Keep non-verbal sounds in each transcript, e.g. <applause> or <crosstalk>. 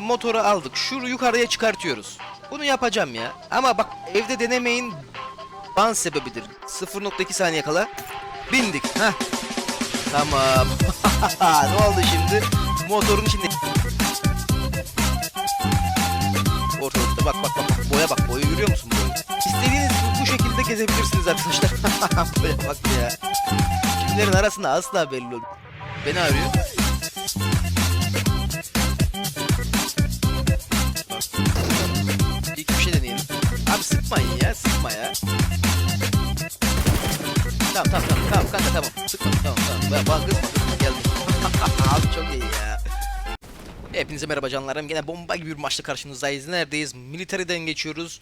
Motoru aldık. Şu yukarıya çıkartıyoruz. Bunu yapacağım ya. Ama bak evde denemeyin. Ban sebebidir. 0.2 saniye kala bindik. Heh. Tamam. <laughs> ne oldu şimdi? Motorun içinde. Ortalıkta bak bak. bak. Boya bak. Boya görüyor musun boyu? İstediğiniz bu şekilde gezebilirsiniz arkadaşlar. <laughs> Boya bak ya. Kimlerin arasında asla belli olmuyor. Beni arıyor. Sıkmayın ya, sıkma ya. Tamam tamam tamam tamam kanka tamam. Sıkma tamam tamam. Ben bana kızma kızma geldim. <laughs> Abi çok iyi ya. Hepinize merhaba canlarım. Gene bomba gibi bir maçla karşınızdayız. Neredeyiz? Military'den geçiyoruz.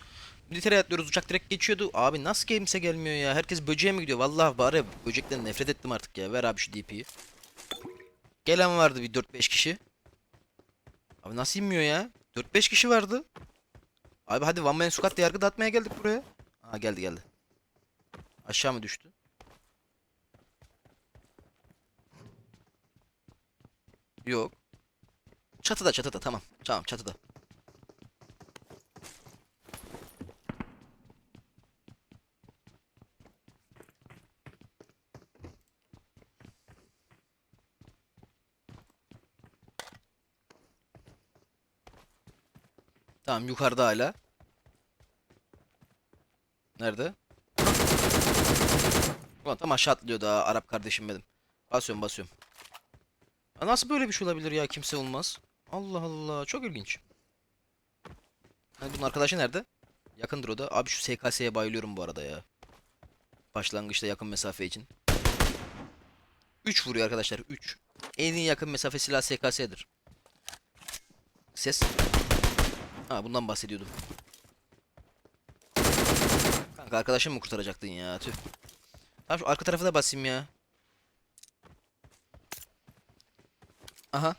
Military atlıyoruz. Uçak direkt geçiyordu. Abi nasıl kimse gelmiyor ya? Herkes böceğe mi gidiyor? Vallahi bari böcekten nefret ettim artık ya. Ver abi şu DP'yi. Gelen vardı bir 4-5 kişi. Abi nasıl inmiyor ya? 4-5 kişi vardı. Abi hadi One Man Squad'da yargı dağıtmaya geldik buraya. Ha geldi geldi. Aşağı mı düştü? Yok. Çatıda çatıda tamam. Tamam çatıda. Tamam yukarıda hala. Nerede? Ulan tam aşağı atlıyor daha Arap kardeşim benim. Basıyorum basıyorum. Ya nasıl böyle bir şey olabilir ya kimse olmaz. Allah Allah çok ilginç. Hani bunun arkadaşı nerede? Yakındır o da. Abi şu SKS'ye bayılıyorum bu arada ya. Başlangıçta yakın mesafe için. 3 vuruyor arkadaşlar 3. En yakın mesafe silah SKS'dir. Ses. Ha bundan bahsediyordum. Kanka arkadaşım mı kurtaracaktın ya? Tüh. Tamam şu arka tarafa da basayım ya. Aha.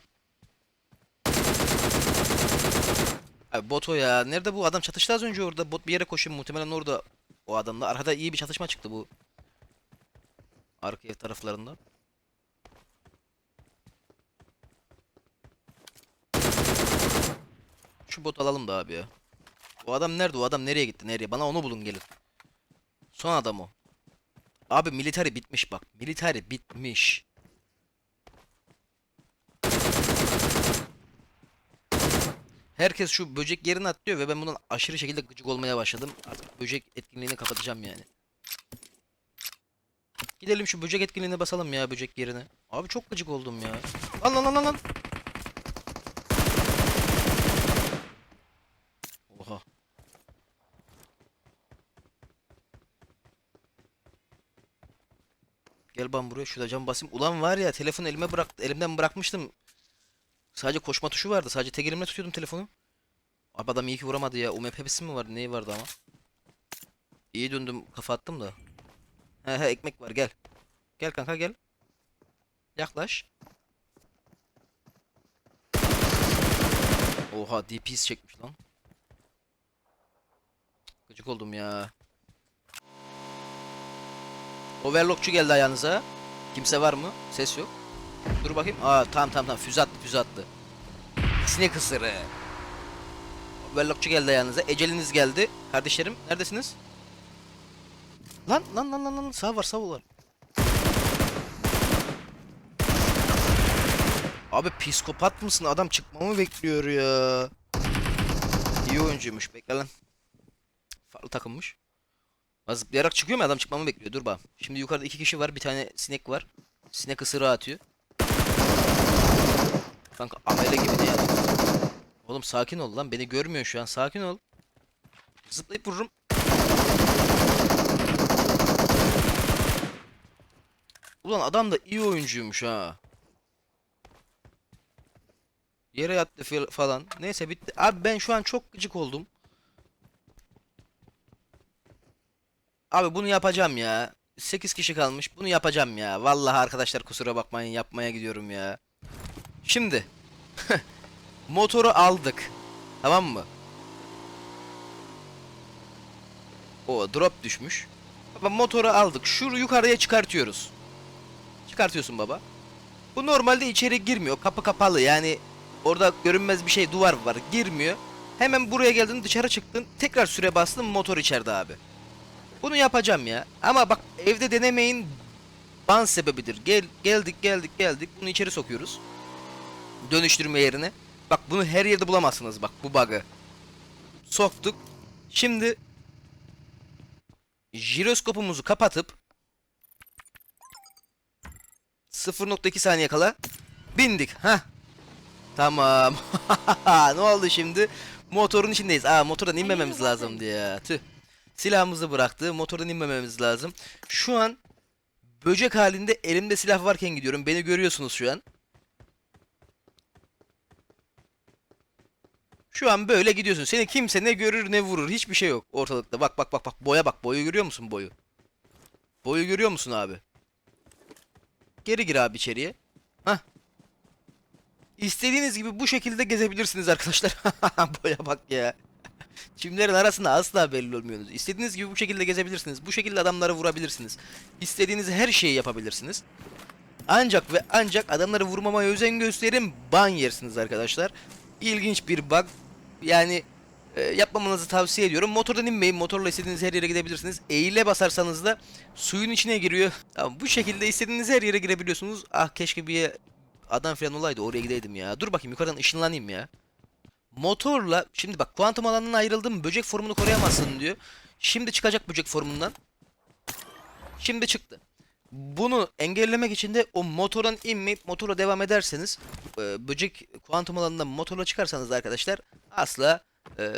Abi bot o ya. Nerede bu adam çatıştı az önce orada. Bot bir yere koşuyor muhtemelen orada o adamla. Arkada iyi bir çatışma çıktı bu. Arka ev taraflarında. Şu bot alalım da abi ya. O adam nerede? O adam nereye gitti? Nereye? Bana onu bulun gelin. Son adam o. Abi military bitmiş bak. Military bitmiş. Herkes şu böcek yerine atlıyor ve ben bundan aşırı şekilde gıcık olmaya başladım. Artık böcek etkinliğini kapatacağım yani. Gidelim şu böcek etkinliğine basalım ya böcek yerine. Abi çok gıcık oldum ya. Lan lan lan lan lan. Oha. Gel ben buraya şurada cam basayım. Ulan var ya telefonu elime bırak elimden bırakmıştım. Sadece koşma tuşu vardı. Sadece tek elimle tutuyordum telefonu. Abi adam iyi ki vuramadı ya. UMP hepsi mi vardı? Neyi vardı ama? İyi döndüm. Kafa attım da. He he ekmek var gel. Gel kanka gel. Yaklaş. Oha DPS çekmiş lan. Gıcık oldum ya. Overlockçu geldi ayağınıza. Kimse var mı? Ses yok. Dur bakayım. Aa tamam tamam tamam füze attı füze attı. Sinek ısırı. Overlockçu geldi ayağınıza. Eceliniz geldi. Kardeşlerim neredesiniz? Lan lan lan lan lan sağ var sağ var. Abi psikopat mısın? Adam çıkmamı bekliyor ya. İyi oyuncuymuş. Bekle lan. Farklı takılmış. Ha, Zıplayarak çıkıyor mu adam çıkmamı bekliyor. Dur bak. Şimdi yukarıda iki kişi var. Bir tane sinek var. Sinek ısırığı atıyor. Kanka amele gibi ne ya. Oğlum sakin ol lan. Beni görmüyor şu an. Sakin ol. Zıplayıp vururum. Ulan adam da iyi oyuncuymuş ha. Yere yattı falan. Neyse bitti. Abi ben şu an çok gıcık oldum. Abi bunu yapacağım ya. 8 kişi kalmış. Bunu yapacağım ya. Vallahi arkadaşlar kusura bakmayın yapmaya gidiyorum ya. Şimdi <laughs> motoru aldık. Tamam mı? O drop düşmüş. Baba motoru aldık. Şu yukarıya çıkartıyoruz. Çıkartıyorsun baba. Bu normalde içeri girmiyor. Kapı kapalı yani Orada görünmez bir şey duvar var. Girmiyor. Hemen buraya geldin dışarı çıktın. Tekrar süre bastın motor içeride abi. Bunu yapacağım ya. Ama bak evde denemeyin. Ban sebebidir. Gel geldik geldik geldik. Bunu içeri sokuyoruz. Dönüştürme yerine. Bak bunu her yerde bulamazsınız bak bu bug'ı. Soktuk. Şimdi jiroskopumuzu kapatıp 0.2 saniye kala bindik. Ha. Tamam. <laughs> ne oldu şimdi? Motorun içindeyiz. Aa motordan inmememiz lazımdı ya. Tüh. Silahımızı bıraktı. Motordan inmememiz lazım. Şu an böcek halinde elimde silah varken gidiyorum. Beni görüyorsunuz şu an. Şu an böyle gidiyorsun. Seni kimse ne görür ne vurur. Hiçbir şey yok ortalıkta. Bak bak bak bak. Boya bak. Boyu görüyor musun boyu? Boyu görüyor musun abi? Geri gir abi içeriye. Hah. İstediğiniz gibi bu şekilde gezebilirsiniz arkadaşlar. <laughs> Boya bak ya. <laughs> Çimlerin arasında asla belli olmuyorsunuz. İstediğiniz gibi bu şekilde gezebilirsiniz. Bu şekilde adamları vurabilirsiniz. İstediğiniz her şeyi yapabilirsiniz. Ancak ve ancak adamları vurmamaya özen gösterin ban yersiniz arkadaşlar. İlginç bir bug. Yani e, yapmamanızı tavsiye ediyorum. Motordan inmeyin. Motorla istediğiniz her yere gidebilirsiniz. Eğile basarsanız da suyun içine giriyor. <laughs> Tamam, bu şekilde istediğiniz her yere girebiliyorsunuz. Ah keşke bir adam falan olaydı oraya gideydim ya. Dur bakayım yukarıdan ışınlanayım ya. Motorla şimdi bak kuantum alanından ayrıldım. Böcek formunu koruyamazsın diyor. Şimdi çıkacak böcek formundan. Şimdi çıktı. Bunu engellemek için de o motordan inmeyip motorla devam ederseniz e, böcek kuantum alanından motorla çıkarsanız da arkadaşlar asla e,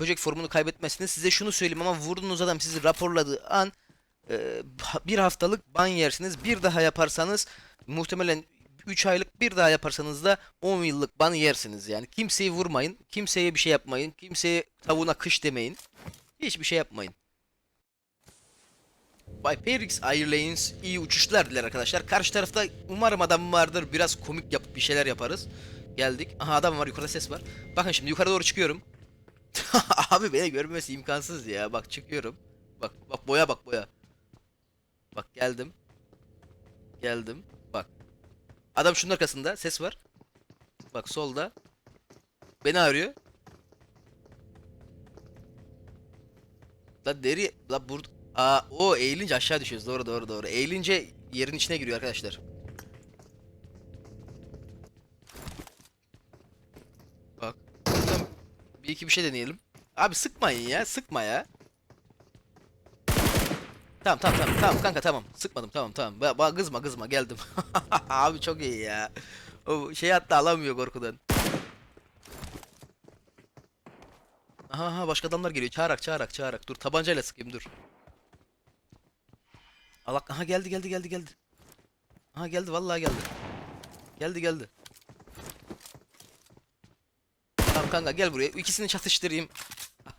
böcek formunu kaybetmezsiniz. Size şunu söyleyeyim ama vurduğunuz adam sizi raporladığı an e, bir haftalık ban yersiniz. Bir daha yaparsanız muhtemelen 3 aylık bir daha yaparsanız da 10 yıllık ban yersiniz yani. Kimseyi vurmayın, kimseye bir şey yapmayın, kimseye tavuğuna kış demeyin. Hiçbir şey yapmayın. Bay Perix Airlines iyi uçuşlar diler arkadaşlar. Karşı tarafta umarım adam vardır. Biraz komik yapıp bir şeyler yaparız. Geldik. Aha adam var yukarıda ses var. Bakın şimdi yukarı doğru çıkıyorum. <laughs> Abi beni görmesi imkansız ya. Bak çıkıyorum. Bak bak boya bak boya. Bak geldim. Geldim. Adam şunun arkasında ses var. Bak solda. Beni arıyor. La deri la burada Aa o eğilince aşağı düşüyoruz. Doğru doğru doğru. Eğilince yerin içine giriyor arkadaşlar. Bak. Bir iki bir şey deneyelim. Abi sıkmayın ya. Sıkma ya. Tamam tamam tamam tamam kanka tamam. Sıkmadım tamam tamam. Ba, ba kızma kızma geldim. <laughs> Abi çok iyi ya. O şey hatta alamıyor korkudan. Aha, aha başka adamlar geliyor. Çağırak çağırak çağırak. Dur tabancayla sıkayım dur. Allah aha geldi geldi geldi geldi. Aha geldi vallahi geldi. Geldi geldi. Tamam kanka gel buraya. İkisini çatıştırayım.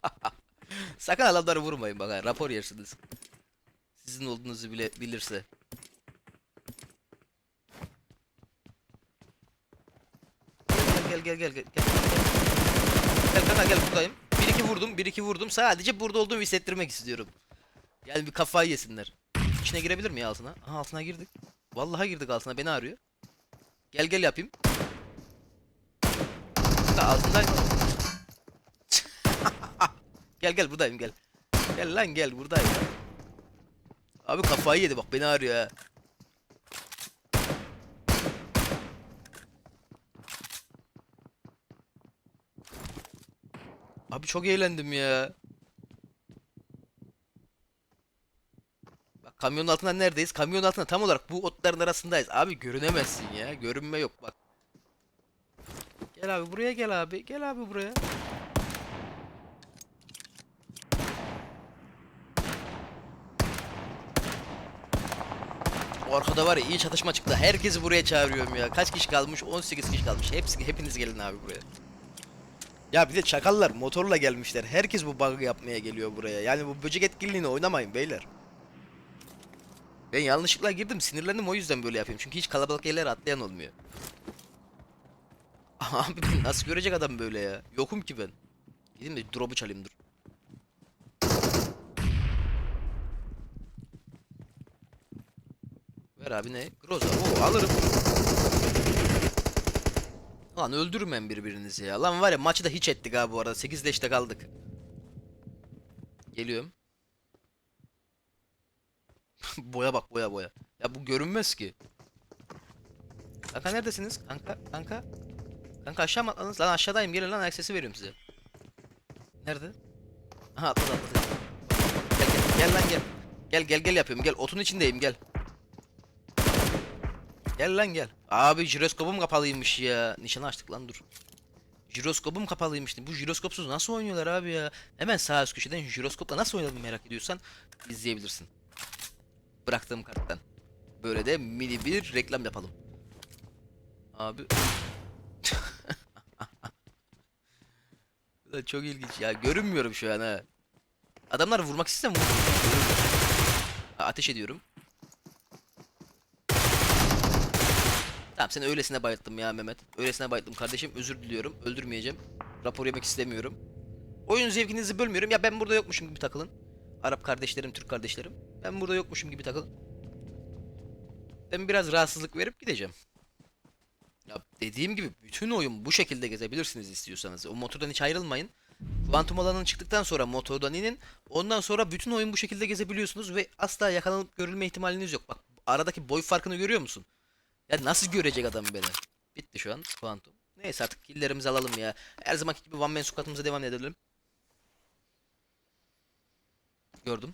<laughs> Sakın adamları vurmayın bak rapor yersiniz. Sizin olduğunuzu bile bilirse. Gel gel gel gel gel. Gel, kanka gel buradayım. Bir iki vurdum, bir iki vurdum. Sadece burada olduğumu hissettirmek istiyorum. Gel bir kafayı yesinler. İçine girebilir mi ya altına? Aha altına girdik. Vallahi girdik altına beni arıyor. Gel gel yapayım. Kanka <laughs> gel gel buradayım gel. Gel lan gel buradayım. Abi kafayı yedi bak beni arıyor ha. Abi çok eğlendim ya. Bak kamyonun altında neredeyiz? Kamyonun altında tam olarak bu otların arasındayız. Abi görünemezsin ya. Görünme yok bak. Gel abi buraya gel abi. Gel abi buraya. Arkada var ya iyi çatışma çıktı. Herkesi buraya çağırıyorum ya. Kaç kişi kalmış? 18 kişi kalmış. Hepsi hepiniz gelin abi buraya. Ya bir de çakallar motorla gelmişler. Herkes bu bug'ı yapmaya geliyor buraya. Yani bu böcek etkinliğini oynamayın beyler. Ben yanlışlıkla girdim sinirlendim o yüzden böyle yapayım. Çünkü hiç kalabalık yerlere atlayan olmuyor. <laughs> Abi nasıl görecek adam böyle ya? Yokum ki ben. Gideyim de drop'u çalayım dur. Ver abi ne? Groza. Oo alırım. Lan öldürmeyin birbirinizi ya. Lan var ya maçı da hiç ettik abi bu arada. 8 leşte kaldık. Geliyorum. <laughs> boya bak boya boya. Ya bu görünmez ki. Kanka neredesiniz? Kanka kanka. Kanka aşağı mı atladınız? Lan aşağıdayım gelin lan ayak sesi veriyorum size. Nerede? Aha atladı atladı. Gel gel gel lan gel. Gel gel gel yapıyorum gel otun içindeyim gel. Gel lan gel. Abi jiroskopum kapalıymış ya. Nişanı açtık lan dur. Jiroskopum kapalıymış. Bu jiroskopsuz nasıl oynuyorlar abi ya? Hemen sağ üst köşeden jiroskopla nasıl oynadığını merak ediyorsan izleyebilirsin. Bıraktığım karttan. Böyle de mini bir reklam yapalım. Abi. <laughs> Çok ilginç ya. Görünmüyorum şu an ha. Adamlar vurmak. Ha, Ateş ediyorum. Tamam seni öylesine bayılttım ya Mehmet. Öylesine bayılttım kardeşim. Özür diliyorum. Öldürmeyeceğim. Rapor yemek istemiyorum. Oyun zevkinizi bölmüyorum. Ya ben burada yokmuşum gibi takılın. Arap kardeşlerim, Türk kardeşlerim. Ben burada yokmuşum gibi takılın. Ben biraz rahatsızlık verip gideceğim. Ya dediğim gibi bütün oyun bu şekilde gezebilirsiniz istiyorsanız. O motordan hiç ayrılmayın. Kuantum alanının çıktıktan sonra motordan inin. Ondan sonra bütün oyun bu şekilde gezebiliyorsunuz ve asla yakalanıp görülme ihtimaliniz yok. Bak aradaki boy farkını görüyor musun? Ya nasıl görecek adam beni? Bitti şu an Kuantum. Neyse artık killlerimizi alalım ya. Her zamanki gibi one man squat'ımıza devam edelim. Gördüm.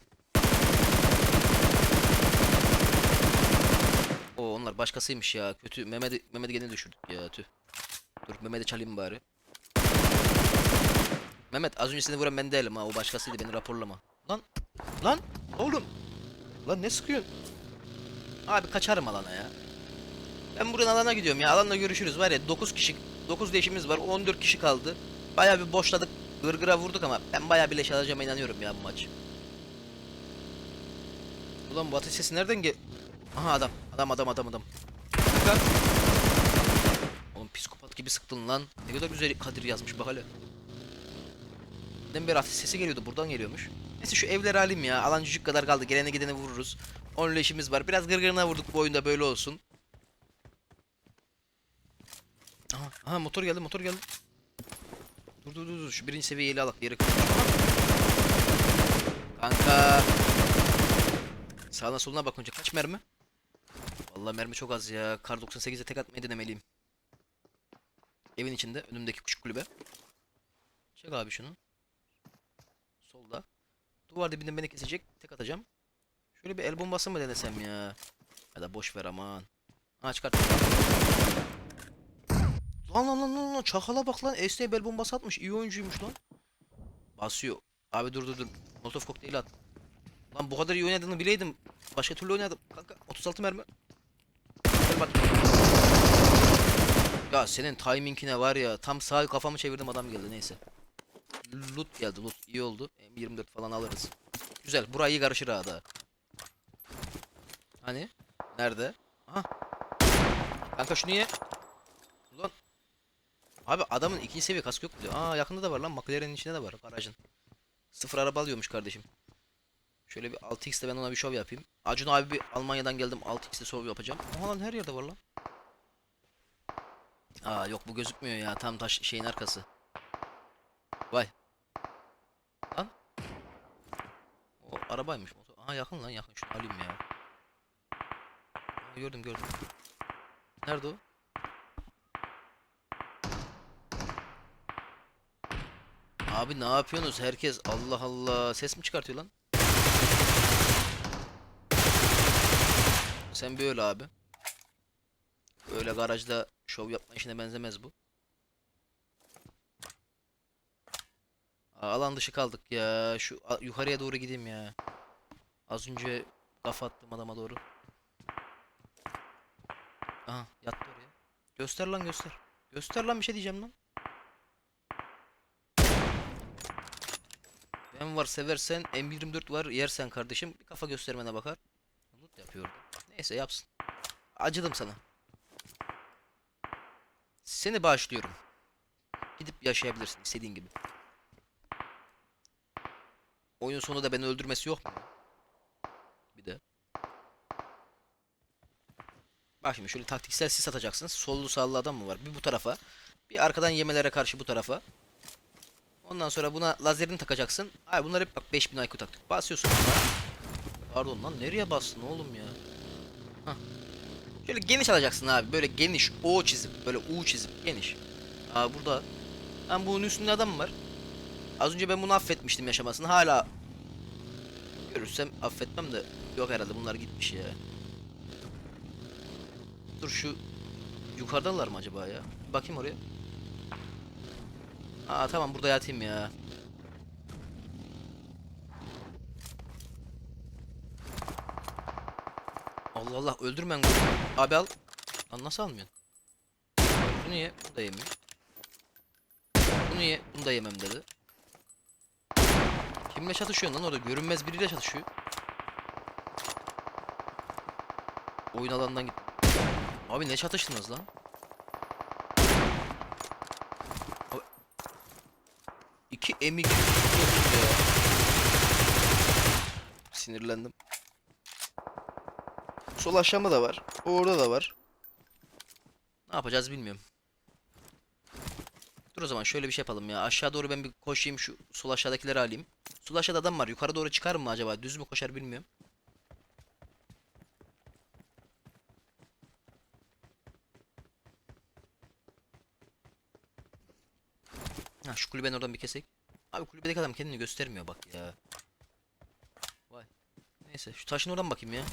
O onlar başkasıymış ya. Kötü. Mehmet'i Mehmet'i gene düşürdük ya. Tüh. Dur Mehmet'i çalayım bari. Mehmet az önce seni vuran ben değilim ha. O başkasıydı beni raporlama. Lan. Lan. Oğlum. Lan ne sıkıyorsun? Abi kaçarım alana ya. Ben buradan alana gidiyorum ya. Alanla görüşürüz. Var ya 9 kişi 9 değişimimiz var. 14 kişi kaldı. Bayağı bir boşladık. Gırgıra vurduk ama ben bayağı bir leş alacağıma inanıyorum ya bu maç. Ulan bu ateş sesi nereden gel... Aha adam. Adam adam adam adam. Kanka. Oğlum psikopat gibi sıktın lan. Ne kadar güzel Kadir yazmış bak hele. Neden beri ateş sesi geliyordu buradan geliyormuş. Neyse şu evleri alayım ya. Alan cücük kadar kaldı. Gelene gidene vururuz. 10 leşimiz var. Biraz gırgırına vurduk bu oyunda böyle olsun. Aha, motor geldi motor geldi. Dur dur dur dur. Şu birinci seviyeyi alak. Yere Kanka. Sağına soluna bak önce. Kaç mermi? Vallahi mermi çok az ya. Kar 98'e tek atmayı denemeliyim. Evin içinde. Önümdeki küçük kulübe. Çek abi şunu. Solda. Duvar dibinden beni kesecek. Tek atacağım. Şöyle bir el bombası mı denesem ya? Ya da boş ver aman. Ha çıkart. Lan lan lan lan lan çakala bak lan Esne bel bombası atmış iyi oyuncuymuş lan. Basıyor. Abi dur dur dur. Molotov kokteyli at. Lan bu kadar iyi oynadığını bileydim. Başka türlü oynadım. Kanka 36 mermi. Ya senin timingine var ya tam sağ kafamı çevirdim adam geldi neyse. Loot geldi loot iyi oldu. M24 falan alırız. Güzel burayı karışır ha da. Hani? Nerede? Aha. Kanka şunu ye. Abi adamın ikinci seviye kask yok diyor. Aa yakında da var lan. McLaren'in içinde de var garajın. Sıfır araba alıyormuş kardeşim. Şöyle bir 6x'te ben ona bir şov yapayım. Acun abi bir Almanya'dan geldim 6x'te şov yapacağım. Aha lan her yerde var lan. Aa yok bu gözükmüyor ya tam taş şeyin arkası. Vay. Lan. O arabaymış. Motor. Aha yakın lan yakın şunu alayım ya. Gördüm gördüm. Nerede o? Abi ne yapıyorsunuz herkes Allah Allah ses mi çıkartıyor lan? Sen böyle abi. Böyle garajda şov yapma işine benzemez bu. Alan dışı kaldık ya. Şu yukarıya doğru gideyim ya. Az önce kafa attım adama doğru. Aha yattı oraya. Göster lan göster. Göster lan bir şey diyeceğim lan. Ben var seversen M24 var yersen kardeşim bir kafa göstermene bakar. Loot yapıyor. orada. Neyse yapsın. Acıdım sana. Seni bağışlıyorum. Gidip yaşayabilirsin istediğin gibi. Oyun sonunda beni öldürmesi yok mu? Bir de. Bak şimdi şöyle taktiksel sis atacaksınız. Sollu sağlı adam mı var? Bir bu tarafa. Bir arkadan yemelere karşı bu tarafa. Ondan sonra buna lazerini takacaksın. Ay bunlar hep bak 5000 IQ taktık. Basıyorsun buna. Pardon lan nereye bastın oğlum ya? Hah. Şöyle geniş alacaksın abi. Böyle geniş O çizim. Böyle U çizim. Geniş. Aa burada. Ben bunun üstünde adam var. Az önce ben bunu affetmiştim yaşamasını. Hala görürsem affetmem de yok herhalde bunlar gitmiş ya. Dur şu yukarıdalar mı acaba ya? Bakayım oraya. Aa tamam burada yatayım ya. Allah Allah öldürmen. Abi al. Lan nasıl almıyorsun? Bunu ye, bunu da yemiyor. Bunu ye, bunu da yemem dedi. Kimle çatışıyorsun lan orada? Görünmez biriyle çatışıyor. Oyun alanından git. Abi ne çatıştınız lan? 2 M2. Sinirlendim. Sol aşağıma da var. Orada da var. Ne yapacağız bilmiyorum. Dur o zaman şöyle bir şey yapalım ya. Aşağı doğru ben bir koşayım şu sol aşağıdakileri alayım. Sol aşağıda adam var. Yukarı doğru çıkar mı acaba? Düz mü koşar bilmiyorum. Ha şu kulübenin oradan bir kesek. Abi kulübedeki adam kendini göstermiyor bak ya. Vay. Neyse şu taşın oradan bakayım ya.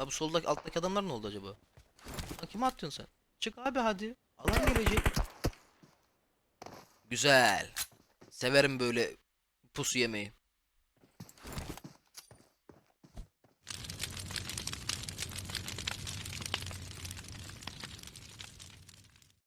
La bu soldaki alttaki adamlar ne oldu acaba? Lan kime atıyorsun sen? Çık abi hadi. Alan gelecek. Güzel. Severim böyle pusu yemeyi.